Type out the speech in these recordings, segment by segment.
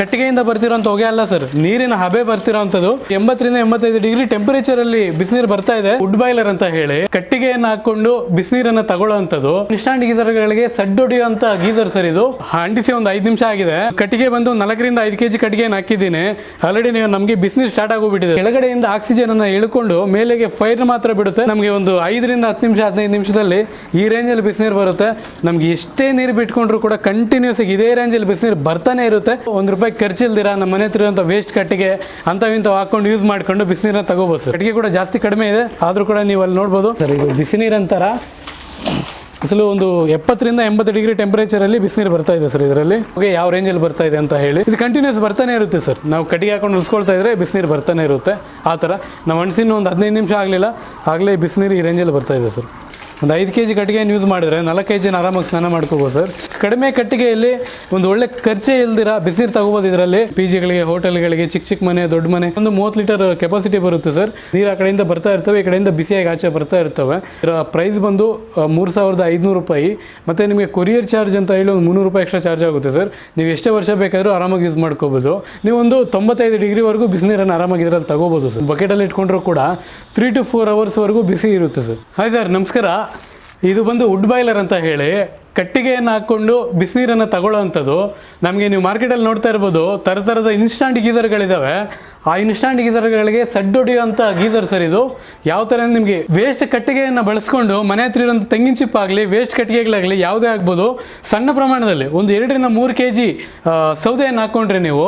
ಕಟ್ಟಿಗೆಯಿಂದ ಬರ್ತಿರೋಂತ ಹೊಗೆ ಅಲ್ಲ ಸರ್ ನೀರಿನ ಹಬೆ ಬರ್ತಿರೋಂಥದ್ದು. ಎಂಬತ್ತರಿಂದ ಎಂಬತ್ತೈದು ಡಿಗ್ರಿ ಟೆಂಪರೇಚರ್ ಅಲ್ಲಿ ಬಿಸಿನೀರು ಬರ್ತಾ ಇದೆ. ವುಡ್ ಬಾಯ್ಲರ್ ಅಂತ ಹೇಳಿ. ಕಟ್ಟಿಗೆಯನ್ನು ಹಾಕೊಂಡು ಬಿಸಿನೀರನ್ನ ತಗೊಳ್ಳೋಂಥದ್ದು. ಇನ್ಸ್ಟಾಂಟ್ ಗೀಸರ್ಗಳಿಗೆ ಸಡ್ಡೊಡಿಯುವಂತ ಗೀಸರ್ ಸರ್ ಇದು. ಅಂಟಿಸಿ ಒಂದು ಐದು ನಿಮಿಷ ಆಗಿದೆ. ಕಟ್ಟಿಗೆ ಬಂದು ನಾಲ್ಕರಿಂದ ಐದು ಕೆಜಿ ಕಟ್ಟಿಗೆಯನ್ನು ಹಾಕಿದ್ದೀನಿ. ಆಲ್ರೆಡಿ ನೀವು ನಮಗೆ ಬಿಸಿನೀರು ಸ್ಟಾರ್ಟ್ ಆಗೋಗ್ಬಿಟ್ಟಿದೆ. ಕೆಳಗಡೆಯಿಂದ ಆಕ್ಸಿಜನ್ ಅನ್ನ ಇಳ್ಕೊಂಡು ಮೇಲೆಗೆ ಫೈರ್ ಮಾತ್ರ ಬಿಡುತ್ತೆ. ನಮಗೆ ಒಂದು ಐದರಿಂದ ಹತ್ತು ನಿಮಿಷ, ಹದಿನೈದು ನಿಮಿಷದಲ್ಲಿ ಈ ರೇಂಜ್ ಅಲ್ಲಿ ಬಿಸಿನೀರು ಬರುತ್ತೆ. ನಮ್ಗೆ ಎಷ್ಟೇ ನೀರು ಬಿಟ್ಕೊಂಡ್ರು ಕೂಡ ಕಂಟಿನ್ಯೂಸ್ ಇದೇ ರೇಂಜಲ್ಲಿ ಬಿಸಿನೀರು ಬರ್ತಾನೆ ಇರುತ್ತೆ. ಒಂದು ರೂಪಾಯಿ ಖರ್ಚಿಲ್ದಿರ ನಮ್ಮ ಮನೆ ಹತ್ರ ಇರುವಂಥ ವೇಸ್ಟ್ ಕಟ್ಟಿಗೆ ಅಂಥವು ಇಂಥವು ಹಾಕೊಂಡು ಯೂಸ್ ಮಾಡ್ಕೊಂಡು ಬಿಸಿನೀರನ್ನ ತಗೋಬೋದು ಸರ್ ಕಟ್ಟಿಗೆ ಕೂಡ ಜಾಸ್ತಿ ಕಡಿಮೆ ಇದೆ ಆದರೂ ಕೂಡ ನೀವು ಅಲ್ಲಿ ನೋಡ್ಬೋದು. ಸರ್ ಇದು ಬಿಸಿನೀರು ಅಂತಾರ ಅಸಲು ಒಂದು ಎಪ್ಪತ್ತರಿಂದ ಎಂಬತ್ತು ಡಿಗ್ರಿ ಟೆಂಪರೇಚರಲ್ಲಿ ಬಿಸಿನೀರು ಬರ್ತಾ ಇದೆ ಸರ್ ಇದರಲ್ಲಿ. ಓಕೆ ಯಾವ ರೇಂಜಲ್ಲಿ ಬರ್ತಾ ಇದೆ ಅಂತ ಹೇಳಿ. ಇದು ಕಂಟಿನ್ಯೂಸ್ ಬರ್ತಾನೆ ಇರುತ್ತೆ ಸರ್ ನಾವು ಕಟ್ಟಿಗೆ ಹಾಕೊಂಡು ಉಳಿಸ್ಕೊಳ್ತಾ ಇದ್ರೆ ಬಿಸಿನೀರು ಬರ್ತಾನೆ ಇರುತ್ತೆ. ಆ ಥರ ನಾವು ಅಣಸಿನ ಒಂದು ಹದಿನೈದು ನಿಮಿಷ ಆಗಲಿಲ್ಲ. ಆಗಲೇ ಬಿಸಿನೀರು ಈ ರೇಂಜಲ್ಲಿ ಬರ್ತಾ ಇದೆ ಸರ್ ಒಂದು ಐದು ಕೆ ಜಿ ಕಟ್ಟಿಗೆಯನ್ನು ಯೂಸ್ ಮಾಡಿದ್ರೆ ನಾಲ್ಕು ಕೆ ಜಿನ ಆರಾಮಾಗಿ ಸ್ನಾನ ಮಾಡ್ಕೋಬೋದು ಸರ್ ಕಡಿಮೆ ಕಟ್ಟಿಗೆಯಲ್ಲಿ ಒಂದು ಒಳ್ಳೆ ಖರ್ಚೆ ಇಲ್ದಿರ ಬಿಸಿನೀರು ತಗೋಬೋದು ಇದರಲ್ಲಿ. ಪಿ ಜಿಗಳಿಗೆ ಹೋಟೆಲ್ಗಳಿಗೆ ಚಿಕ್ಕ ಚಿಕ್ಕ ಮನೆ, ದೊಡ್ಡ ಮನೆ, ಒಂದು ಮೂವತ್ತು ಲೀಟರ್ ಕೆಪಾಸಿಟಿ ಬರುತ್ತೆ ಸರ್ ನೀರು ಆ ಕಡೆಯಿಂದ ಬರ್ತಾ ಇರ್ತವೆ, ಈ ಕಡೆಯಿಂದ ಬಿಸಿಯಾಗಿ ಆಚೆ ಬರ್ತಾ ಇರ್ತವೆ. ಇದರ ಪ್ರೈಸ್ ಬಂದು ಮೂರು ಸಾವಿರದ ಐದುನೂರು ರೂಪಾಯಿ. ಮತ್ತು ನಿಮಗೆ ಕೊರಿಯರ್ ಚಾರ್ಜ್ ಅಂತ ಹೇಳಿ ಒಂದು ಮುನ್ನೂರು ರೂಪಾಯಿ ಎಕ್ಸ್ಟ್ರಾ ಚಾರ್ಜ್ ಆಗುತ್ತೆ ಸರ್ ನೀವು ಎಷ್ಟೇ ವರ್ಷ ಬೇಕಾದರೂ ಆರಾಮಾಗಿ ಯೂಸ್ ಮಾಡ್ಕೋಬೋದು. ನೀವು ಒಂದು ತೊಂಬತ್ತೈದು ಡಿಗ್ರಿವರೆಗೂ ಬಿಸಿನೀರನ್ನು ಆರಾಮಾಗಿ ಇದರಲ್ಲಿ ತಗೋಬೋದು ಸರ್ ಬಕೆಟಲ್ಲಿ ಇಟ್ಕೊಂಡ್ರೂ ಕೂಡ ತ್ರೀ ಟು ಫೋರ್ ಅವರ್ಸ್ವರೆಗೂ ಬಿಸಿ ಇರುತ್ತೆ ಸರ್ ಹಾಯ್ ಸರ್ ನಮಸ್ಕಾರ. ಇದು ಬಂದು ವುಡ್ ಬಾಯ್ಲರ್ ಅಂತ ಹೇಳಿ ಕಟ್ಟಿಗೆಯನ್ನು ಹಾಕ್ಕೊಂಡು ಬಿಸಿನೀರನ್ನು ತಗೊಳ್ಳೋವಂಥದ್ದು. ನಮಗೆ ನೀವು ಮಾರ್ಕೆಟಲ್ಲಿ ನೋಡ್ತಾ ಇರ್ಬೋದು ಥರ ಥರದ ಇನ್ಸ್ಟಾಂಟ್ ಗೀಸರ್ಗಳಿದ್ದಾವೆ ಆ ಇನ್ಸ್ಟಾಂಟ್ ಗೀಸರ್ಗಳಿಗೆ ಸಡ್ಡೊಡಿಯುವಂಥ ಗೀಸರ್ ಸರ್ ಇದು. ಯಾವ ಥರ ನಿಮಗೆ ವೇಸ್ಟ್ ಕಟ್ಟಿಗೆಯನ್ನು ಬಳಸ್ಕೊಂಡು ಮನೆ ಹತ್ರ ಇರೋಂಥ ತೆಂಗಿನ ಚಿಪ್ಪಾಗಲಿ ವೇಸ್ಟ್ ಕಟ್ಟಿಗೆಗಳಾಗಲಿ ಯಾವುದೇ ಆಗ್ಬೋದು, ಸಣ್ಣ ಪ್ರಮಾಣದಲ್ಲಿ ಒಂದು ಎರಡರಿಂದ ಮೂರು ಕೆ ಜಿ ಸೌದೆಯನ್ನು ಹಾಕ್ಕೊಂಡ್ರೆ ನೀವು,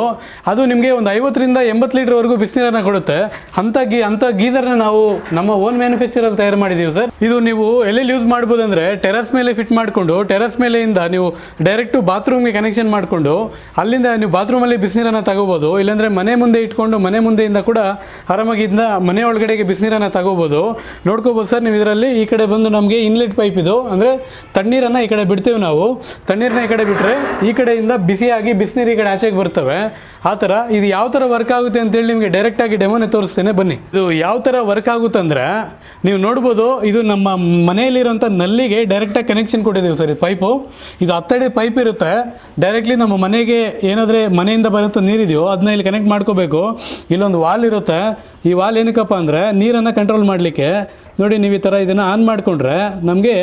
ಅದು ನಿಮಗೆ ಒಂದು ಐವತ್ತರಿಂದ ಎಂಬತ್ತು ಲೀಟ್ರ್ವರೆಗೂ ಬಿಸಿನೀರನ್ನು ಕೊಡುತ್ತೆ. ಅಂಥ ಗೀ, ಅಂಥ ಗೀಸರ್ನ ನಾವು ನಮ್ಮ ಓನ್ ಮ್ಯಾನುಫ್ಯಾಕ್ಚರಲ್ಲಿ ತಯಾರು ಮಾಡಿದ್ದೀವಿ ಸರ್. ಇದು ನೀವು ಎಲ್ಲೆಲ್ಲಿ ಯೂಸ್ ಮಾಡ್ಬೋದು ಅಂದರೆ ಟೆರಸ್ ಮೇಲೆ ಫಿಟ್ ಮಾಡಿಕೊಂಡು ಟೆರಸ್ ಮೇಲೆಯಿಂದ ನೀವು ಡೈರೆಕ್ಟು ಬಾತ್ರೂಮ್ಗೆ ಕನೆಕ್ಷನ್ ಮಾಡಿಕೊಂಡು, ಅಲ್ಲಿಂದ ನೀವು ಬಾತ್ರೂಮಲ್ಲಿ ಬಿಸಿನೀರನ್ನು ತಗೋಬೋದು, ಇಲ್ಲಾಂದರೆ ಮನೆ ಮುಂದೆ ಇಟ್ಕೊಂಡು ಮನೆ ಮುಂದೆಯಿಂದ ಕೂಡ ಆರಾಮಾಗಿಂದ ಮನೆ ಒಳಗಡೆಗೆ ಬಿಸಿನೀರನ್ನು ತಗೋಬೋದು. ನೋಡ್ಕೋಬೋದು ಸರ್ ನೀವು ಇದರಲ್ಲಿ, ಈ ಕಡೆ ಬಂದು ನಮಗೆ ಇನ್ಲೆಟ್ ಪೈಪ್ ಇದು, ಅಂದರೆ ತಣ್ಣೀರನ್ನು ಈ ಕಡೆ ಬಿಡ್ತೀವಿ ನಾವು. ತಣ್ಣೀರನ್ನ ಈ ಕಡೆ ಬಿಟ್ಟರೆ ಈ ಕಡೆಯಿಂದ ಬಿಸಿಯಾಗಿ ಬಿಸಿನೀರು ಈ ಕಡೆ ಆಚೆಗೆ ಬರ್ತವೆ. ಆ ಥರ ಇದು ಯಾವ ಥರ ವರ್ಕ್ ಆಗುತ್ತೆ ಅಂತೇಳಿ ನಿಮಗೆ ಡೈರೆಕ್ಟಾಗಿ ಡೆಮೋನೇ ತೋರಿಸ್ತೇನೆ, ಬನ್ನಿ. ಇದು ಯಾವ ಥರ ವರ್ಕ್ ಆಗುತ್ತೆ ಅಂದರೆ, ನೀವು ನೋಡ್ಬೋದು, ಇದು ನಮ್ಮ ಮನೆಯಲ್ಲಿರುವಂಥ ನಲ್ಲಿಗೆ ಡೈರೆಕ್ಟಾಗಿ ಕನೆಕ್ಷನ್ ಕೊಟ್ಟಿದ್ದೀವಿ ಸರ್ ಪೈಪು. ಇದು ಹತ್ತಡಿ ಪೈಪ್ ಇರುತ್ತೆ. ಡೈರೆಕ್ಟ್ಲಿ ನಮ್ಮ ಮನೆಗೆ ಏನಾದರೆ ಮನೆಯಿಂದ ಬರುತ್ತೋ ನೀರಿದೆಯೋ ಅದನ್ನ ಇಲ್ಲಿ ಕನೆಕ್ಟ್ ಮಾಡ್ಕೋಬೇಕು. ಇಲ್ಲೊಂದು ವಾಲ್ ಇರುತ್ತೆ. ಈ ವಾಲ್ ಏನಕ್ಕಪ್ಪ ಅಂದರೆ ನೀರನ್ನು ಕಂಟ್ರೋಲ್ ಮಾಡಲಿಕ್ಕೆ. ನೋಡಿ ನೀವು ಈ ಥರ ಇದನ್ನು ಆನ್ ಮಾಡಿಕೊಂಡ್ರೆ ನಮಗೆ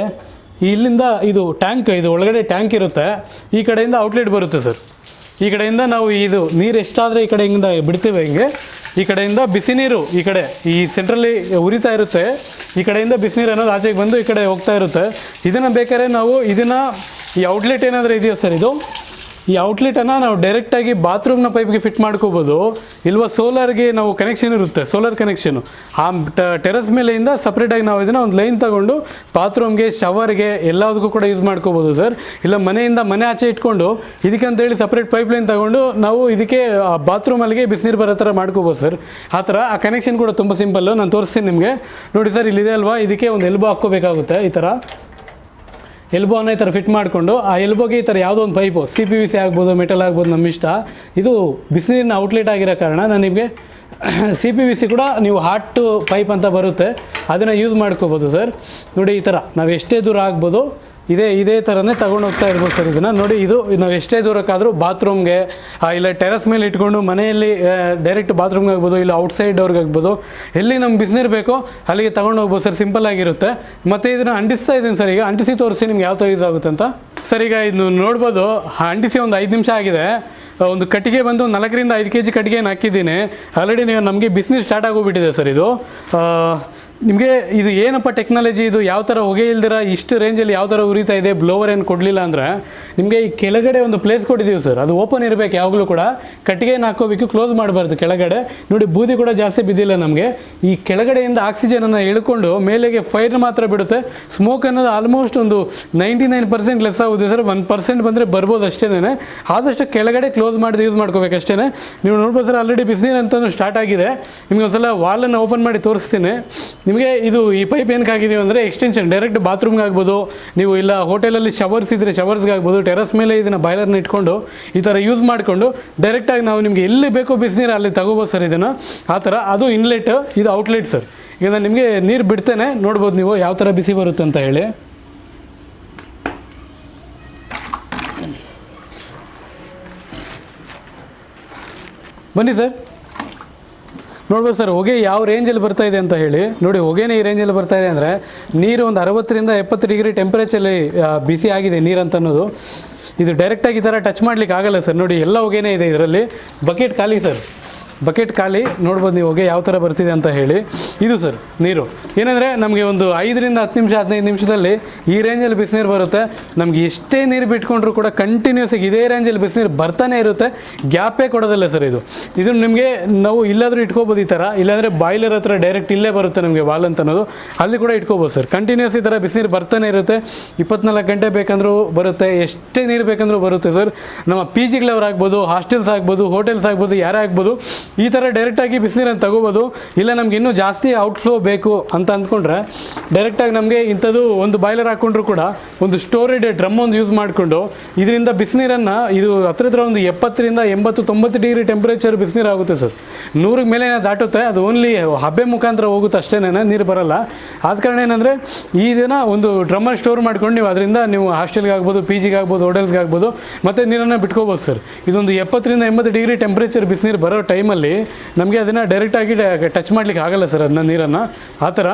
ಇಲ್ಲಿಂದ ಇದು ಟ್ಯಾಂಕ್ ಇದು ಒಳಗಡೆ ಟ್ಯಾಂಕ್ ಇರುತ್ತೆ. ಈ ಕಡೆಯಿಂದ ಔಟ್ಲೆಟ್ ಬರುತ್ತೆ ಸರ್. ಈ ಕಡೆಯಿಂದ ನಾವು ಇದು ನೀರು ಎಷ್ಟಾದರೆ ಈ ಕಡೆಯಿಂದ ಬಿಡ್ತೇವೆ ಹಿಂಗೆ. ಈ ಕಡೆಯಿಂದ ಬಿಸಿ ನೀರು ಈ ಕಡೆ, ಈ ಸೆಂಟ್ರಲ್ಲಿ ಉರಿತಾ ಇರುತ್ತೆ. ಈ ಕಡೆಯಿಂದ ಬಿಸಿನೀರು ಅನ್ನೋದು ಆಚೆಗೆ ಬಂದು ಈ ಕಡೆ ಹೋಗ್ತಾ ಇರುತ್ತೆ. ಇದನ್ನು ಬೇಕಾದ್ರೆ ನಾವು ಇದನ್ನು ಈ ಔಟ್ಲೆಟ್ ಏನಾದರೂ ಇದೆಯಾ ಸರ್ ಇದು? ಈ ಔಟ್ಲೆಟನ್ನು ನಾವು ಡೈರೆಕ್ಟಾಗಿ ಬಾತ್ರೂಮ್ನ ಪೈಪ್ಗೆ ಫಿಟ್ ಮಾಡ್ಕೋಬೋದು. ಇಲ್ವಾ ಸೋಲಾರ್ಗೆ ನಾವು ಕನೆಕ್ಷನ್ ಇರುತ್ತೆ ಸೋಲಾರ್ ಕನೆಕ್ಷನು ಆ ಟೆರಸ್ ಮೇಲೆಯಿಂದ ಸಪ್ರೇಟಾಗಿ ನಾವು ಇದನ್ನು ಒಂದು ಲೈನ್ ತಗೊಂಡು ಬಾತ್ರೂಮ್ಗೆ ಶವರ್ಗೆ ಎಲ್ಲದಕ್ಕೂ ಕೂಡ ಯೂಸ್ ಮಾಡ್ಕೋಬೋದು ಸರ್ ಇಲ್ಲ ಮನೆಯಿಂದ ಮನೆ ಆಚೆ ಇಟ್ಕೊಂಡು ಇದಕ್ಕೆ ಅಂತೇಳಿ ಸಪ್ರೇಟ್ ಪೈಪ್ ಲೈನ್ ತಗೊಂಡು ನಾವು ಇದಕ್ಕೆ ಬಾತ್ರೂಮಲ್ಲಿಗೆ ಬಿಸಿನೀರು ಬರೋ ಥರ ಮಾಡ್ಕೋಬೋದು ಸರ್ ಆ ಥರ ಆ ಕನೆಕ್ಷನ್ ಕೂಡ ತುಂಬ ಸಿಂಪಲ್ಲು ನಾನು ತೋರಿಸ್ತೀನಿ ನಿಮಗೆ. ನೋಡಿ ಸರ್ ಇಲ್ಲಿದೆ ಅಲ್ವಾ? ಇದಕ್ಕೆ ಒಂದು ಎಲ್ಬೋ ಹಾಕ್ಕೋಬೇಕಾಗುತ್ತೆ ಈ ಥರ ಎಲ್ಬೋನ ಈ ಥರ ಫಿಟ್ ಮಾಡಿಕೊಂಡು, ಆ ಎಲ್ಬೋಗೆ ಈ ಥರ ಯಾವುದೋ ಒಂದು pipe C P V C ಆಗ್ಬೋದು, ಮೆಟಲ್ ಆಗ್ಬೋದು, ನಮ್ಮ ಇಷ್ಟ. ಇದು ಬಿಸಿನೀರಿನ ಔಟ್ಲೆಟ್ ಆಗಿರೋ ಕಾರಣ ನಾನು ನಿಮಗೆ ಸಿ ಪಿ ವಿ ಸಿ ಕೂಡ ನೀವು ಹಾಟ್ ಪೈಪ್ ಅಂತ ಬರುತ್ತೆ. ಅದನ್ನು ಯೂಸ್ ಮಾಡ್ಕೋಬೋದು, ಸರ್. ನೋಡಿ ಈ ಥರ, ನಾವು ಎಷ್ಟೇ ದೂರ ಆಗ್ಬೋದು ಇದೇ ಇದೇ ಥರನೇ ತಗೊಂಡು ಹೋಗ್ತಾ ಇರ್ಬೋದು ಸರ್ ಇದನ್ನು. ನೋಡಿ, ಇದು ನಾವು ಎಷ್ಟೇ ದೂರಕ್ಕಾದರೂ ಬಾತ್ರೂಮ್ಗೆ ಇಲ್ಲ ಟೆರಸ್ ಮೇಲೆ ಇಟ್ಕೊಂಡು ಮನೆಯಲ್ಲಿ ಡೈರೆಕ್ಟ್ ಬಾತ್ರೂಮ್ಗೆ ಆಗ್ಬೋದು, ಇಲ್ಲ ಔಟ್ಸೈಡ್ ಅವ್ರಿಗೆ ಆಗ್ಬೋದು, ಎಲ್ಲಿ ನಮ್ಗೆ ಬಿಸಿನೀರು ಬೇಕೋ ಅಲ್ಲಿಗೆ ತಗೊಂಡು ಹೋಗ್ಬೋದು ಸರ್ ಸಿಂಪಲ್ ಆಗಿರುತ್ತೆ. ಮತ್ತು ಇದನ್ನು ಅಂಟಿಸ್ತಾ ಇದ್ದೀನಿ ಸರ್, ಈಗ ಅಂಟಿಸಿ ತೋರಿಸಿ ನಿಮ್ಗೆ ಯಾವ ಥರ ಯೂಸ್ ಆಗುತ್ತೆ ಅಂತ. ಸರ್, ಈಗ ಇದನ್ನು ನೋಡ್ಬೋದು ಅಂಟಿಸಿ ಒಂದು ಐದು ನಿಮಿಷ ಆಗಿದೆ. ಒಂದು ಕಟ್ಟಿಗೆ ಬಂದು ನಾಲ್ಕರಿಂದ ಐದು ಕೆ ಜಿ ಕಟ್ಟಿಗೆಯನ್ನು ಹಾಕಿದ್ದೀನಿ. ಆಲ್ರೆಡಿ ನೀವು ನಮಗೆ ಬಿಸ್ನೀರು ಸ್ಟಾರ್ಟ್ ಆಗೋಗ್ಬಿಟ್ಟಿದೆ ಸರ್ ಇದು. ನಿಮಗೆ ಇದು ಏನಪ್ಪ ಟೆಕ್ನಾಲಜಿ ಇದು ಯಾವ ಥರ ಹೊಗೆ ಇಲ್ದಿರ, ಇಷ್ಟು ರೇಂಜಲ್ಲಿ ಯಾವ ಥರ ಉರಿತಾ ಇದೆ ಬ್ಲೋವರ್ ಏನು ಕೊಡಲಿಲ್ಲ ಅಂದರೆ, ನಿಮಗೆ ಈ ಕೆಳಗಡೆ ಒಂದು ಪ್ಲೇಸ್ ಕೊಟ್ಟಿದ್ದೀವಿ ಸರ್ ಅದು ಓಪನ್ ಇರಬೇಕು ಯಾವಾಗಲೂ ಕೂಡ. ಕಟ್ಟಿಗೆನ ಹಾಕೋಬೇಕು ಕ್ಲೋಸ್ ಮಾಡಬಾರ್ದು ಕೆಳಗಡೆ. ನೋಡಿ, ಬೂದಿ ಕೂಡ ಜಾಸ್ತಿ ಬಿದ್ದಿಲ್ಲ ನಮಗೆ. ಈ ಕೆಳಗಡೆಯಿಂದ ಆಕ್ಸಿಜನನ್ನು ಎಳ್ಕೊಂಡು ಮೇಲೆಗೆ ಫೈರ್ ಮಾತ್ರ ಬಿಡುತ್ತೆ. ಸ್ಮೋಕ್ ಅನ್ನೋದು ಆಲ್ಮೋಸ್ಟ್ ಒಂದು ನೈಂಟಿ ನೈನ್ ಪರ್ಸೆಂಟ್ ಲೆಸ್ ಆಗುತ್ತೆ ಸರ್ ಒನ್ ಪರ್ಸೆಂಟ್ ಬಂದರೆ ಬರ್ಬೋದು ಅಷ್ಟೇ ಆದಷ್ಟು ಕೆಳಗಡೆ ಕ್ಲೋಸ್ ಮಾಡಿ ಯೂಸ್ ಮಾಡ್ಕೋಬೇಕು ಅಷ್ಟೇ ನೀವು ನೋಡ್ಬೋದು ಸರ್ ಆಲ್ರೆಡಿ ಬಿಸಿನೀರು ಅಂತಲೂ ಸ್ಟಾರ್ಟ್ ಆಗಿದೆ. ನಿಮಗೆ ಒಂದ್ಸಲ ವಾಲನ್ನು ಓಪನ್ ಮಾಡಿ ತೋರಿಸ್ತೀನಿ. ನಿಮಗೆ ಇದು ಈ ಪೈಪ್ ಏನಕ್ಕೆ ಹಾಕಿದ್ದೀವಿ ಅಂದರೆ ಎಕ್ಸ್ಟೆನ್ಷನ್ ಡೈರೆಕ್ಟ್ ಬಾತ್ರೂಮ್ಗೆ ಆಗ್ಬೋದು. ನೀವು ಇಲ್ಲ ಹೋಟೆಲಲ್ಲಿ ಶವರ್ಸ್ ಇದ್ದರೆ ಶವರ್ಸ್ಗೆ ಆಗ್ಬೋದು. ಟೆರಸ್ ಮೇಲೆ ಇದನ್ನು ಬಾಯ್ಲರ್ನ ಇಟ್ಕೊಂಡು ಈ ಥರ ಯೂಸ್ ಮಾಡಿಕೊಂಡು ಡೈರೆಕ್ಟಾಗಿ ನಾವು ನಿಮಗೆ ಎಲ್ಲಿ ಬೇಕೋ ಬಿಸಿನೀರು ಅಲ್ಲಿ ತಗೋಬೋದು ಸರ್ ಇದನ್ನು. ಆ ಥರ ಅದು ಇನ್ಲೆಟ್ ಇದು ಔಟ್ಲೆಟ್ ಸರ್ ಈಗ ನಾನು ನಿಮಗೆ ನೀರು ಬಿಡ್ತೇನೆ. ನೋಡ್ಬೋದು ನೀವು ಯಾವ ಥರ ಬಿಸಿ ಬರುತ್ತೆ ಅಂತ ಹೇಳಿ. ಬನ್ನಿ ಸರ್ ನೋಡ್ಬೋದು ಸರ್, ಹೊಗೆ ಯಾವ ರೇಂಜಲ್ಲಿ ಬರ್ತಾ ಇದೆ ಅಂತ ಹೇಳಿ. ನೋಡಿ, ಹೊಗೆನೇ ಈ ರೇಂಜಲ್ಲಿ ಬರ್ತಾ ಇದೆ ಅಂದರೆ ನೀರು ಒಂದು ಅರವತ್ತರಿಂದ ಎಪ್ಪತ್ತು ಡಿಗ್ರಿ ಟೆಂಪ್ರೇಚರಲ್ಲಿ ಬಿಸಿ ಆಗಿದೆ ನೀರು ಅಂತ ಅನ್ನೋದು. ಇದು ಡೈರೆಕ್ಟಾಗಿ ಈ ಥರ ಟಚ್ ಮಾಡ್ಲಿಕ್ಕೆ ಆಗಲ್ಲ ಸರ್. ನೋಡಿ, ಎಲ್ಲ ಹೊಗೆನೇ ಇದೆ ಇದರಲ್ಲಿ. ಬಕೆಟ್ ಖಾಲಿ ಸರ್. ಬಕೆಟ್ ಖಾಲಿ, ನೋಡ್ಬೋದು ನೀವು ಹೋಗಿ ಯಾವ ಥರ ಬರ್ತಿದೆ ಅಂತ ಹೇಳಿ. ಇದು ಸರ್, ನೀರು. ಏನಂದರೆ ನಮಗೆ ಒಂದು ಐದರಿಂದ ಹತ್ತು ನಿಮಿಷ, ಹದಿನೈದು ನಿಮಿಷದಲ್ಲಿ ಈ ರೇಂಜಲ್ಲಿ ಬಿಸಿನೀರು ಬರುತ್ತೆ. ನಮಗೆ ಎಷ್ಟೇ ನೀರು ಬಿಟ್ಕೊಂಡ್ರು ಕೂಡ ಕಂಟಿನ್ಯೂಸ್ ಆಗಿ ಇದೇ ರೇಂಜಲ್ಲಿ ಬಿಸಿನೀರು ಬರ್ತಾನೆ ಇರುತ್ತೆ. ಗ್ಯಾಪೇ ಕೊಡೋದಲ್ಲ ಸರ್ ಇದು. ಇದು ನಿಮಗೆ ನಾವು ಇಲ್ಲಾದರೂ ಇಟ್ಕೋಬೋದು ಈ ಥರ. ಇಲ್ಲಾಂದರೆ ಬಾಯ್ಲರ್ ಹತ್ರ ಡೈರೆಕ್ಟ್ ಇಲ್ಲೇ ಬರುತ್ತೆ ನಮಗೆ ವಾಲ್ ಅಂತ ಅನ್ನೋದು ಅಲ್ಲಿ ಕೂಡ ಇಟ್ಕೋಬೋದು ಸರ್. ಕಂಟಿನ್ಯೂಸ್ ಈ ಥರ ಬಿಸಿನೀರು ಬರ್ತಾನೆ ಇರುತ್ತೆ. ಇಪ್ಪತ್ನಾಲ್ಕು ಗಂಟೆ ಬೇಕಂದ್ರೂ ಬರುತ್ತೆ. ಎಷ್ಟೇ ನೀರು ಬೇಕಂದ್ರೂ ಬರುತ್ತೆ ಸರ್. ನಮ್ಮ ಪಿ ಜಿಗಳವ್ರು ಆಗ್ಬೋದು ಹಾಸ್ಟೆಲ್ಸ್ ಆಗ್ಬೋದು ಹೋಟೆಲ್ಸ್ ಆಗ್ಬೋದು, ಯಾರೇ ಆಗ್ಬೋದು ಈ ಥರ ಡೈರೆಕ್ಟಾಗಿ ಬಿಸಿನೀರನ್ನು ತಗೋಬೋದು. ಇಲ್ಲ, ನಮ್ಗೆ ಇನ್ನೂ ಜಾಸ್ತಿ ಔಟ್ಫ್ಲೋ ಬೇಕು ಅಂತ ಅಂದ್ಕೊಂಡ್ರೆ ಡೈರೆಕ್ಟಾಗಿ ನಮಗೆ ಇಂಥದ್ದು ಒಂದು ಬಾಯ್ಲರ್ ಹಾಕ್ಕೊಂಡ್ರು ಕೂಡ ಒಂದು ಸ್ಟೋರೇಜ್ ಡ್ರಮ್ ಒಂದು ಯೂಸ್ ಮಾಡಿಕೊಂಡು, ಇದರಿಂದ ಬಿಸಿನೀರನ್ನು ಇದು ಹತ್ರ ಹತ್ರ ಒಂದು ಎಪ್ಪತ್ತರಿಂದ ಎಂಬತ್ತು, ತೊಂಬತ್ತು ಡಿಗ್ರಿ ಟೆಂಪ್ರೇಚರ್ ಬಿಸಿನೀರು ಆಗುತ್ತೆ ಸರ್. ನೂರಿಗೆ ಮೇಲೆ ದಾಟುತ್ತೆ, ಅದು ಓನ್ಲಿ ಹಬ್ಬೆ ಮುಖಾಂತರ ಹೋಗುತ್ತೆ ಅಷ್ಟೇನೆ ನೀರು ಬರಲ್ಲ. ಆದ ಕಾರಣ ಏನಂದರೆ, ಈ ದಿನ ಒಂದು ಡ್ರಮ್ಮರ್ ಸ್ಟೋರ್ ಮಾಡ್ಕೊಂಡು ನೀವು ಅದರಿಂದ ನೀವು ಹಾಸ್ಟೆಲ್ಗೆ ಆಗ್ಬೋದು ಪಿ ಜಿಗೆ ಆಗ್ಬೋದು ಹೋಟೆಲ್ಸ್ಗೆ ಆಗ್ಬೋದು, ಮತ್ತು ನೀರನ್ನು ಬಿಟ್ಕೋಬೋದು ಸರ್ ಇದೊಂದು ಎಪ್ಪತ್ತರಿಂದ ಎಂಬತ್ತು ಡಿಗ್ರಿ ಟೆಂಪ್ರೇಚರ್ ಬಿಸಿನೀರು ಬರೋ ಟೈಮಲ್ಲಿ ನಮಗೆ ಅದನ್ನು ಡೈರೆಕ್ಟಾಗಿ ಟಚ್ ಮಾಡ್ಲಿಕ್ಕೆ ಆಗಲ್ಲ ಸರ್ ಅದನ್ನ ನೀರನ್ನು. ಆ ಥರ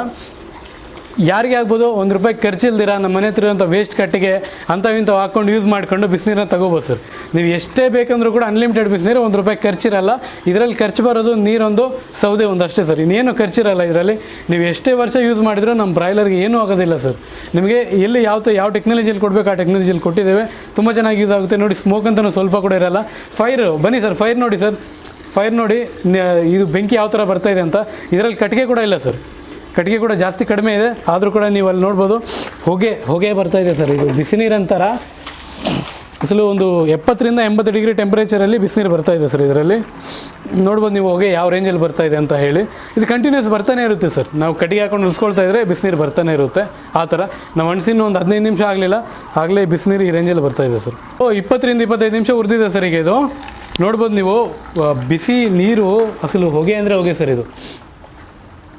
ಯಾರಿಗೆ ಆಗ್ಬೋದು ಒಂದು ರೂಪಾಯಿ ಖರ್ಚಿಲ್ದಿರ ನಮ್ಮ ಮನೆ ಹತ್ರ ಇರುವಂಥ ವೇಸ್ಟ್ ಕಟ್ಟಿಗೆ ಅಂಥವು ಇಂಥವು ಹಾಕ್ಕೊಂಡು ಯೂಸ್ ಮಾಡ್ಕೊಂಡು ಬಿಸಿನೀರನ್ನ ತಗೋಬೋದು ಸರ್. ನೀವು ಎಷ್ಟೇ ಬೇಕಂದ್ರೂ ಕೂಡ ಅನ್ಲಿಮಿಟೆಡ್ ಬಿಸಿನೀರು ಒಂದು ರೂಪಾಯಿ ಖರ್ಚಿರಲ್ಲ. ಇದರಲ್ಲಿ ಖರ್ಚು ಬರೋದು ನೀರೊಂದು ಸೌದೆ ಒಂದು ಅಷ್ಟೇ ಸರ್. ಇನ್ನೇನು ಖರ್ಚಿರಲ್ಲ ಇದರಲ್ಲಿ. ನೀವು ಎಷ್ಟೇ ವರ್ಷ ಯೂಸ್ ಮಾಡಿದರೂ ನಮ್ಮ ಬ್ರಾಯ್ಲರ್ಗೆ ಏನೂ ಆಗೋದಿಲ್ಲ ಸರ್. ನಿಮಗೆ ಎಲ್ಲಿ ಯಾವ ಯಾವ ಟೆಕ್ನಾಲಜಿಯಲ್ಲಿ ಕೊಡಬೇಕು ಆ ಟೆಕ್ನಾಲಜಿಯಲ್ಲಿ ಕೊಟ್ಟಿದ್ದೇವೆ. ತುಂಬ ಚೆನ್ನಾಗಿ ಯೂಸ್ ಆಗುತ್ತೆ. ನೋಡಿ ಸ್ಮೋಕ್ ಅಂತಲೂ ಸ್ವಲ್ಪ ಕೂಡ ಇರಲ್ಲ. ಫೈರ್ ಬನ್ನಿ ಸರ್ ಫೈರ್ ನೋಡಿ ಸರ್. ಫೈರ್ ನೋಡಿ ಇದು ಬೆಂಕಿ ಯಾವ ಥರ ಬರ್ತಾ ಇದೆ ಅಂತ. ಇದರಲ್ಲಿ ಕಟ್ಟಿಗೆ ಕೂಡ ಇಲ್ಲ ಸರ್. ಕಟ್ಟಿಗೆ ಕೂಡ ಜಾಸ್ತಿ ಕಡಿಮೆ ಇದೆ. ಆದರೂ ಕೂಡ ನೀವು ಅಲ್ಲಿ ನೋಡ್ಬೋದು. ಹೊಗೆ ಹೊಗೆ ಬರ್ತಾ ಇದೆ ಸರ್. ಇದು ಬಿಸಿನೀರು ಅಂತಾರ. ಅಸಲು ಒಂದು ಎಪ್ಪತ್ತರಿಂದ ಎಂಬತ್ತು ಡಿಗ್ರಿ ಟೆಂಪ್ರೇಚರಲ್ಲಿ ಬಿಸಿನೀರು ಬರ್ತಾ ಇದೆ ಸರ್ ಇದರಲ್ಲಿ. ನೋಡ್ಬೋದು ನೀವು ಹೊಗೆ ಯಾವ ರೇಂಜಲ್ಲಿ ಬರ್ತಾ ಇದೆ ಅಂತ ಹೇಳಿ. ಇದು ಕಂಟಿನ್ಯೂಸ್ ಬರ್ತಾನೆ ಇರುತ್ತೆ ಸರ್. ನಾವು ಕಟ್ಟಿಗೆ ಹಾಕೊಂಡು ಉಳಿಸ್ಕೊಳ್ತಾ ಇದ್ರೆ ಬಿಸಿನೀರು ಬರ್ತಾನೆ ಇರುತ್ತೆ. ಆ ಥರ. ನಾವು ಅಣಸಿನ ಒಂದು ಹದಿನೈದು ನಿಮಿಷ ಆಗಲಿಲ್ಲ. ಆಗಲೇ ಬಿಸಿನೀರು ಈ ರೇಂಜಲ್ಲಿ ಬರ್ತಾ ಇದೆ ಸರ್. ಓ, ಇಪ್ಪತ್ತರಿಂದ ಇಪ್ಪತ್ತೈದು ನಿಮಿಷ ಉರಿದಿದೆ ಸರ್ ಈಗ ಇದು. ನೋಡ್ಬೋದು ನೀವು ಬಿಸಿ ನೀರು, ಅಸಲು ಹೊಗೆ ಅಂದರೆ ಹೊಗೆ ಸರ್ ಇದು.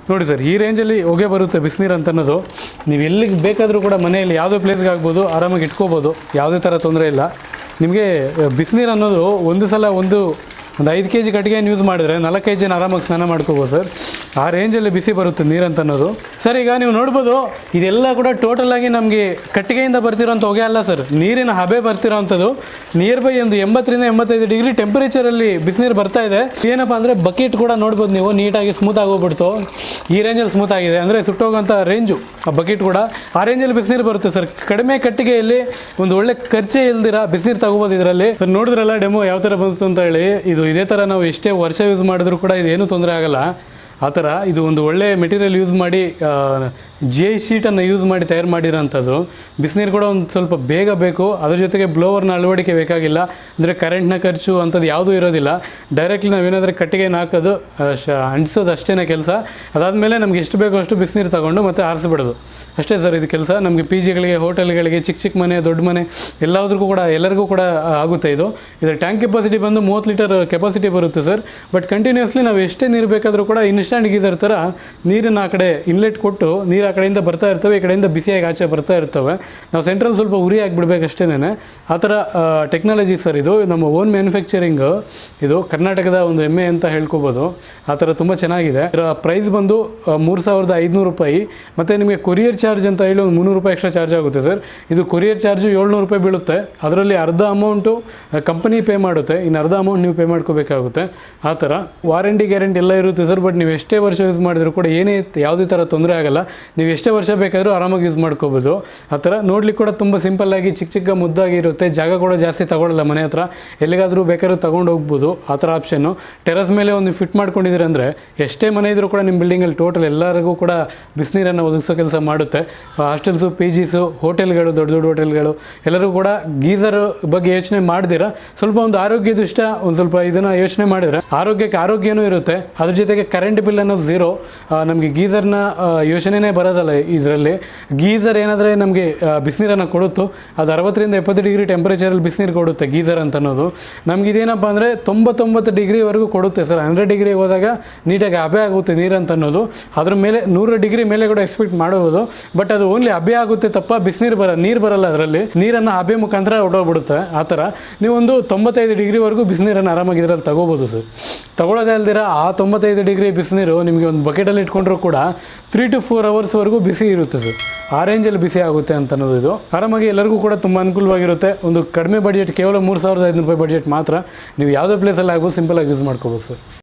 ನೋಡಿ ಸರ್, ಈ ರೇಂಜಲ್ಲಿ ಹೊಗೆ ಬರುತ್ತೆ, ಬಿಸಿನೀರು ಅಂತ ಅನ್ನೋದು ನೀವು ಎಲ್ಲಿಗೆ ಬೇಕಾದರೂ ಕೂಡ ಮನೆಯಲ್ಲಿ ಯಾವುದೇ ಪ್ಲೇಸ್ಗೆ ಆಗ್ಬೋದು, ಆರಾಮಾಗಿ ಇಟ್ಕೋಬೋದು, ಯಾವುದೇ ಥರ ತೊಂದರೆ ಇಲ್ಲ. ನಿಮಗೆ ಬಿಸಿನೀರು ಅನ್ನೋದು ಒಂದು ಸಲ ಒಂದು ಒಂದು ಐದು ಕೆ ಜಿ ಕಟ್ಟಿಗೆ ಯೂಸ್ ಮಾಡಿದ್ರೆ ನಾಲ್ಕು ಕೆ ಜಿನ ಆರಾಮಾಗಿ ಸ್ನಾನ ಮಾಡ್ಕೋಬೋದು ಸರ್. ಆ ರೇಂಜಲ್ಲಿ ಬಿಸಿ ಬರುತ್ತೆ ನೀರು ಅಂತ ಅನ್ನೋದು. ಸರ್, ಈಗ ನೀವು ನೋಡ್ಬೋದು, ಇದೆಲ್ಲ ಕೂಡ ಟೋಟಲ್ ಆಗಿ ನಮಗೆ ಕಟ್ಟಿಗೆಯಿಂದ ಬರ್ತಿರೋಂಥ ಹೊಗೆ ಅಲ್ಲ ಸರ್. ನೀರಿನ ಹಬೆ ಬರ್ತಿರೋವಂಥದ್ದು ನಿಯರ್ ಬೈ ಒಂದು ಎಂಬತ್ತರಿಂದ ಎಂಬತ್ತೈದು ಡಿಗ್ರಿ ಟೆಂಪರೇಚರಲ್ಲಿ ಬಿಸಿನೀರು ಬರ್ತಾ ಇದೆ. ಏನಪ್ಪ ಅಂದರೆ ಬಕೆಟ್ ಕೂಡ ನೋಡ್ಬೋದು ನೀವು, ನೀಟಾಗಿ ಸ್ಮೂತ್ ಆಗೋಗ್ಬಿಡ್ತು ಈ ರೇಂಜಲ್ಲಿ ಸ್ಮೂತ್ ಆಗಿದೆ. ಅಂದರೆ ಸುಟ್ಟೋಗೋಂಥ ರೇಂಜು ಆ ಬಕೆಟ್ ಕೂಡ. ಆ ರೇಂಜಲ್ಲಿ ಬಿಸಿನೀರು ಬರುತ್ತೆ ಸರ್. ಕಡಿಮೆ ಕಟ್ಟಿಗೆಯಲ್ಲಿ ಒಂದು ಒಳ್ಳೆ ಖರ್ಚೆ ಇಲ್ದಿರ ಬಿಸಿನೀರು ತಗೋಬೋದು ಇದರಲ್ಲಿ. ಸರ್, ನೋಡಿದ್ರಲ್ಲ ಡೆಮೋ ಯಾವ ಥರ ಬಂತು ಅಂತ ಹೇಳಿ. ಇದು ಇದೇ ಥರ ನಾವು ಎಷ್ಟೇ ವರ್ಷ ಯೂಸ್ ಮಾಡಿದ್ರು ಕೂಡ ಇದೇನು ತೊಂದರೆ ಆಗಲ್ಲ. ಆ ಥರ ಇದು ಒಂದು ಒಳ್ಳೆ ಮೆಟೀರಿಯಲ್ ಯೂಸ್ ಮಾಡಿ ಜಿ ಐ ಶೀಟನ್ನು ಯೂಸ್ ಮಾಡಿ ತಯಾರು ಮಾಡಿರೋಂಥದ್ದು. ಬಿಸಿನೀರು ಕೂಡ ಒಂದು ಸ್ವಲ್ಪ ಬೇಗ ಬೇಕು. ಅದ್ರ ಜೊತೆಗೆ ಬ್ಲೋವರ್ನ ಅಳವಡಿಕೆ ಬೇಕಾಗಿಲ್ಲ. ಅಂದರೆ ಕರೆಂಟ್ನ ಖರ್ಚು ಅಂಥದ್ದು ಯಾವುದೂ ಇರೋದಿಲ್ಲ. ಡೈರೆಕ್ಟ್ಲಿ ನಾವೇನಾದರೂ ಕಟ್ಟಿಗೆನ ಹಾಕೋದು ಶ, ಅಂಟಿಸೋದು ಅಷ್ಟೇ ಕೆಲಸ. ಅದಾದಮೇಲೆ ನಮ್ಗೆ ಎಷ್ಟು ಬೇಕೋ ಅಷ್ಟು ಬಿಸಿನೀರು ತಗೊಂಡು ಮತ್ತೆ ಆರಿಸ್ಬಿಡೋದು. ಅಷ್ಟೇ ಸರ್ ಇದು ಕೆಲಸ. ನಮಗೆ ಪಿ ಜಿಗಳಿಗೆ ಹೋಟೆಲ್ಗಳಿಗೆ ಚಿಕ್ಕ ಚಿಕ್ಕ ಮನೆ, ದೊಡ್ಡ ಮನೆ ಎಲ್ಲದಕ್ಕೂ ಕೂಡ, ಎಲ್ಲರಿಗೂ ಕೂಡ ಆಗುತ್ತೆ ಇದು. ಇದರ ಟ್ಯಾಂಕ್ ಕೆಪಾಸಿಟಿ ಬಂದು ಮೂವತ್ತು ಲೀಟರ್ ಕೆಪಾಸಿಟಿ ಬರುತ್ತೆ ಸರ್. ಬಟ್ ಕಂಟಿನ್ಯೂಸ್ಲಿ ನಾವು ಎಷ್ಟೇ ನೀರು ಬೇಕಾದರೂ ಕೂಡ ಇನ್ಸ್ಟ್ಯಾಂಟ್ ಗೀಸರ್ ಥರ ನೀರನ್ನು ಆ ಕಡೆ ಇನ್ಲೆಟ್ ಕೊಟ್ಟು, ನೀರು ಆ ಕಡೆಯಿಂದ ಬರ್ತಾ ಇರ್ತವೆ, ಈ ಕಡೆಯಿಂದ ಬಿಸಿಯಾಗಿ ಆಚೆ ಬರ್ತಾ ಇರ್ತವೆ. ನಾವು ಸೆಂಟ್ರಲ್ ಸ್ವಲ್ಪ ಉರಿ ಆಗಿಬಿಡ್ಬೇಕಷ್ಟೇನೆ ಆ ಥರ ಟೆಕ್ನಾಲಜಿ ಸರ್ ಇದು, ನಮ್ಮ ಓನ್ ಮ್ಯಾನುಫ್ಯಾಕ್ಚರಿಂಗ್ ಇದು ಕರ್ನಾಟಕದ ಒಂದು ಹೆಮ್ಮೆ ಅಂತ ಹೇಳ್ಕೊಬೋದು. ಆ ಥರ ತುಂಬ ಚೆನ್ನಾಗಿದೆ. ಇದರ ಪ್ರೈಸ್ ಬಂದು ಮೂರು ಸಾವಿರದ ಐದುನೂರು ರೂಪಾಯಿ. ಮತ್ತು ನಿಮಗೆ ಕೊರಿಯರ್ ಚಾರ್ಜ್ ಅಂತ ಹೇಳಿ ಒಂದು ಮುನ್ನೂರು ರೂಪಾಯಿ ಎಕ್ಸ್ಟ್ರಾ ಚಾರ್ಜ್ ಆಗುತ್ತೆ ಸರ್ ಇದು ಕೊರಿಯರ್ ಚಾರ್ಜು ಏಳ್ನೂರು ರೂಪಾಯಿ ಬೀಳುತ್ತೆ. ಅದರಲ್ಲಿ ಅರ್ಧ ಅಮೌಂಟು ಕಂಪನಿ ಪೇ ಮಾಡುತ್ತೆ. ಇನ್ನು ಅರ್ಧ ಅಮೌಂಟ್ ನೀವು ಪೇ ಮಾಡ್ಕೋಬೇಕಾಗುತ್ತೆ. ಆ ಥರ. ವಾರಂಟಿ ಗ್ಯಾರಂಟಿ ಎಲ್ಲ ಇರುತ್ತೆ ಸರ್ ಬಟ್ ನೀವು ಎಷ್ಟೇ ವರ್ಷ ಯೂಸ್ ಮಾಡಿದ್ರು ಕೂಡ ಏನೇ, ಯಾವುದೇ ಥರ ತೊಂದರೆ ಆಗಲ್ಲ. ನೀವು ಎಷ್ಟೇ ವರ್ಷ ಬೇಕಾದರೂ ಆರಾಮಾಗಿ ಯೂಸ್ ಮಾಡ್ಕೋಬೋದು. ಆ ಥರ ನೋಡ್ಲಿಕ್ಕೆ ಕೂಡ ತುಂಬ ಸಿಂಪಲ್ ಆಗಿ ಚಿಕ್ಕ ಚಿಕ್ಕ ಮುದ್ದಾಗಿ ಇರುತ್ತೆ ಜಾಗ ಕೂಡ ಜಾಸ್ತಿ ತಗೊಳ್ಳಲ್ಲ ಮನೆ ಹತ್ರ. ಎಲ್ಲಿಗಾದರೂ ಬೇಕಾದ್ರೂ ತೊಗೊಂಡು ಹೋಗ್ಬೋದು. ಆ ಥರ ಆಪ್ಷನ್ನು ಟೆರಸ್ ಮೇಲೆ ಒಂದು ಫಿಟ್ ಮಾಡ್ಕೊಂಡಿದ್ರೆ ಅಂದರೆ ಎಷ್ಟೇ ಮನೆ ಇದ್ರೂ ಕೂಡ ನಿಮ್ಮ ಬಿಲ್ಡಿಂಗಲ್ಲಿ ಟೋಟಲ್ ಎಲ್ಲರಿಗೂ ಕೂಡ ಬಿಸಿನೀರನ್ನು ಒದಗಿಸೋ ಕೆಲಸ ಮಾಡುತ್ತೆ. ಹಾಸ್ಟೆಲ್ಸು ಪಿ ಜಿಸು ಹೋಟೆಲ್ಗಳು ದೊಡ್ಡ ದೊಡ್ಡ ಹೋಟೆಲ್ಗಳು ಎಲ್ಲರೂ ಕೂಡ ಗೀಸರ್ ಬಗ್ಗೆ ಯೋಚನೆ ಮಾಡಿದಿರ? ಸ್ವಲ್ಪ ಒಂದು ಆರೋಗ್ಯ ದೃಷ್ಟ ಒಂದು ಸ್ವಲ್ಪ ಇದನ್ನು ಯೋಚನೆ ಮಾಡಿದ್ರೆ ಆರೋಗ್ಯಕ್ಕೆ ಆರೋಗ್ಯನೂ ಇರುತ್ತೆ. ಅದ್ರ ಜೊತೆಗೆ ಕರೆಂಟ್ ಬಿಲ್ ಅನ್ನೋದು ಝೀರೋ ನಮಗೆ ಗೀಸರ್ನ ಯೋಚನೆನೇ ಬರೋದಲ್ಲ ಇದರಲ್ಲಿ ಗೀಸರ್ ಏನಾದರೆ ನಮಗೆ ಬಿಸಿನೀರನ್ನು ಕೊಡುತ್ತೋ. ಅದು ಅರವತ್ತರಿಂದ ಎಪ್ಪತ್ತು ಡಿಗ್ರಿ ಟೆಂಪರೇಚರಲ್ಲಿ ಬಿಸಿನೀರು ಕೊಡುತ್ತೆ ಗೀಸರ್ ಅಂತ ಅನ್ನೋದು ನಮ್ಗೆ ಇದೇನಪ್ಪ ಅಂದರೆ ತೊಂಬತ್ತೊಂಬತ್ತು ಡಿಗ್ರಿವರೆಗೂ ಕೊಡುತ್ತೆ ಸರ್. ಹಂಡ್ರೆಡ್ ಡಿಗ್ರಿಗೆ ಹೋದಾಗ ನೀಟಾಗಿ ಅಬೆ ಆಗುತ್ತೆ ನೀರು ಅಂತ ಅನ್ನೋದು ಅದ್ರ ಮೇಲೆ ನೂರು ಡಿಗ್ರಿ ಮೇಲೆ ಕೂಡ ಎಕ್ಸ್ಪೆಕ್ಟ್ ಮಾಡಬಹುದು ಬಟ್ ಅದು ಓನ್ಲಿ ಹಬೆ ಆಗುತ್ತೆ ತಪ್ಪ ಬಿಸಿನೀರು ಬರ, ನೀರು ಬರಲ್ಲ ಅದರಲ್ಲಿ. ನೀರನ್ನು ಅಭೆ ಮುಖಾಂತರ ಹೊಡೋಗ್ಬಿಡುತ್ತೆ ಆ ಥರ ನೀವು ಒಂದು ತೊಂಬತ್ತೈದು ಡಿಗ್ರಿವರೆಗೂ ಬಿಸಿನೀರನ್ನು ಆರಾಮಾಗಿ ಇದರಲ್ಲಿ ತಗೋಬೋದು ಸರ್. ತಗೊಳ್ಳೋದೇ ಅಲ್ದಿರ ಆ ತೊಂಬತ್ತೈದು ಡಿಗ್ರಿ ಬಿಸಿನೀರು ನಿಮಗೆ ಒಂದು ಬಕೆಟಲ್ಲಿ ಇಟ್ಕೊಂಡ್ರೂ ಕೂಡ ತ್ರೀ ಟು ಫೋರ್ ಅವರ್ಸ್ವರೆಗೂ ಬಿಸಿ ಇರುತ್ತೆ ಸರ್. ಆ ರೇಂಜಲ್ಲಿ ಬಿಸಿ ಆಗುತ್ತೆ ಅಂತ ಅನ್ನೋದು ಇದು. ಆರಾಮಾಗಿ ಎಲ್ಲರಿಗೂ ಕೂಡ ತುಂಬ ಅನುಕೂಲವಾಗಿರುತ್ತೆ. ಒಂದು ಕಡಿಮೆ ಬಜೆಟ್ ಕೇವಲ ಮೂರು ಸಾವಿರದ ಐದುನೂರು ರೂಪಾಯಿ ಬಜೆಟ್ ಮಾತ್ರ ನೀವು ಯಾವುದೇ ಪ್ಲೇಸಲ್ಲಿ ಆಗ್ಬೋದು ಆಗಿ ಯೂಸ್ ಮಾಡ್ಕೋಬೋದು ಸರ್.